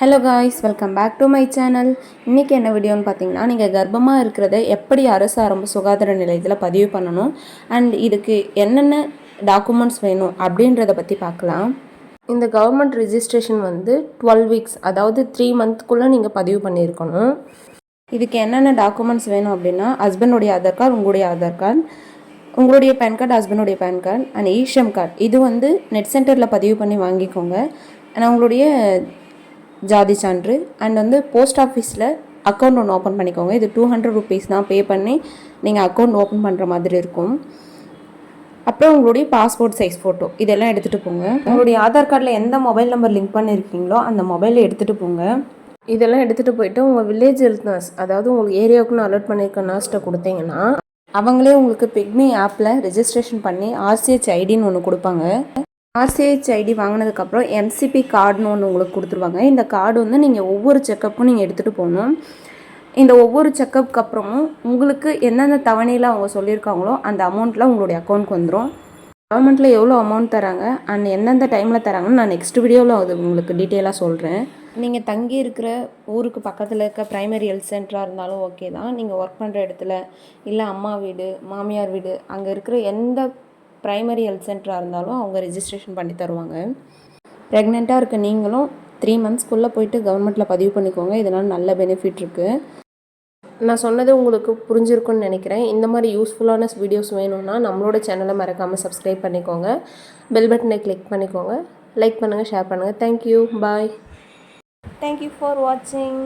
Hello guys welcome back to my channel இன்றைக்கி என்ன வீடியோன்னு பார்த்தீங்கன்னா நீங்கள் கர்ப்பமாக இருக்கிறத எப்படி அரசு ஆரம்ப சுகாதார நிலையத்தில் பதிவு பண்ணணும்? அண்ட் இதுக்கு என்னென்ன டாக்குமெண்ட்ஸ் வேணும் அப்படின்றத பற்றி பார்க்கலாம் இந்த கவர்மெண்ட் ரிஜிஸ்ட்ரேஷன் வந்து டுவெல் வீக்ஸ் அதாவது த்ரீ மந்த்க்குள்ளே நீங்கள் பதிவு பண்ணியிருக்கணும். இதுக்கு என்னென்ன டாக்குமெண்ட்ஸ் வேணும் அப்படின்னா ஹஸ்பண்டுடைய ஆதார் கார்டு உங்களுடைய ஆதார் கார்டு உங்களுடைய PAN card ஹஸ்பண்டுடைய PAN card and eShram card இது வந்து நெட் சென்டரில் பதிவு பண்ணி வாங்கிக்கோங்க. ஆனால் உங்களுடைய ஜாதி சான்று. அண்ட் வந்து போஸ்ட் ஆஃபீஸில் அக்கௌண்ட் ஒன்று ஓப்பன் பண்ணிக்கோங்க. இது டூ ஹண்ட்ரட் ருபீஸ் தான் பே பண்ணி நீங்கள் அக்கௌண்ட் ஓப்பன் பண்ணுற மாதிரி இருக்கும். அப்புறம் உங்களுடைய பாஸ்போர்ட் சைஸ் ஃபோட்டோ இதெல்லாம் எடுத்துகிட்டு போங்க. உங்களுடைய ஆதார் கார்டில் எந்த மொபைல் நம்பர் லிங்க் பண்ணியிருக்கீங்களோ அந்த மொபைலை எடுத்துகிட்டு போங்க. இதெல்லாம் எடுத்துகிட்டு போயிட்டு உங்கள் வில்லேஜ் ஹெல்த் நர்ஸ் அதாவது உங்களுக்கு ஏரியாவுக்குன்னு அலர்ட் பண்ணியிருக்க நர்ஸ்ட்டை கொடுத்தீங்கன்னா அவங்களே உங்களுக்கு பிக்மி ஆப்பில் ரெஜிஸ்ட்ரேஷன் பண்ணி ஆர்சிஹெச் ஐடின்னு ஒன்று கொடுப்பாங்க. ஆர்சிஹெச் ஐடி வாங்கினதுக்கப்புறம் எம்சிபி கார்டுன்னு ஒன்று உங்களுக்கு கொடுத்துருவாங்க. இந்த கார்டு வந்து நீங்கள் ஒவ்வொரு செக்கப்புக்கும் நீங்கள் எடுத்துகிட்டு போகணும். இந்த ஒவ்வொரு செக்கப்புக்கு அப்புறமும் உங்களுக்கு எந்தெந்த தவணையில் அவங்க சொல்லியிருக்காங்களோ அந்த அமௌண்ட்டில் உங்களுடைய அக்கௌண்ட்க்கு வந்துடும் கவர்மெண்ட்டில் எவ்வளோ அமௌண்ட் தராங்க? அண்ட் எந்தெந்த டைமில் தராங்கன்னு நான் நெக்ஸ்ட் வீடியோவில் அது உங்களுக்கு டீட்டெயிலாக சொல்கிறேன் நீங்கள் தங்கி இருக்கிற ஊருக்கு பக்கத்தில் இருக்க ப்ரைமரி ஹெல்த் சென்டராக இருந்தாலும் ஓகே தான். நீங்கள் ஒர்க் பண்ணுற இடத்துல இல்லை அம்மா வீடு மாமியார் வீடு அங்கே இருக்கிற எந்த ப்ரைமரி ஹெல்த் சென்டராக இருந்தாலும் அவங்க ரெஜிஸ்ட்ரேஷன் பண்ணி தருவாங்க. ப்ரெக்னெண்ட்டாக இருக்க நீங்களும் த்ரீ மந்த்ஸ்க்குள்ளே போயிட்டு கவர்மெண்ட்டில் பதிவு பண்ணிக்கோங்க. இதனால் நல்ல பெனிஃபிட் இருக்குது நான் சொன்னது உங்களுக்கு புரிஞ்சிருக்கும்னு நினைக்கிறேன். இந்த மாதிரி யூஸ்ஃபுல்லான வீடியோஸ் வேணும்னா நம்மளோட சேனலை மறக்காமல் சப்ஸ்கிரைப் பண்ணிக்கோங்க. பெல் பட்டனை கிளிக் பண்ணிக்கோங்க. லைக் பண்ணுங்கள் ஷேர் பண்ணுங்கள் தேங்க்யூ பாய் தேங்க்யூ ஃபார் வாட்சிங்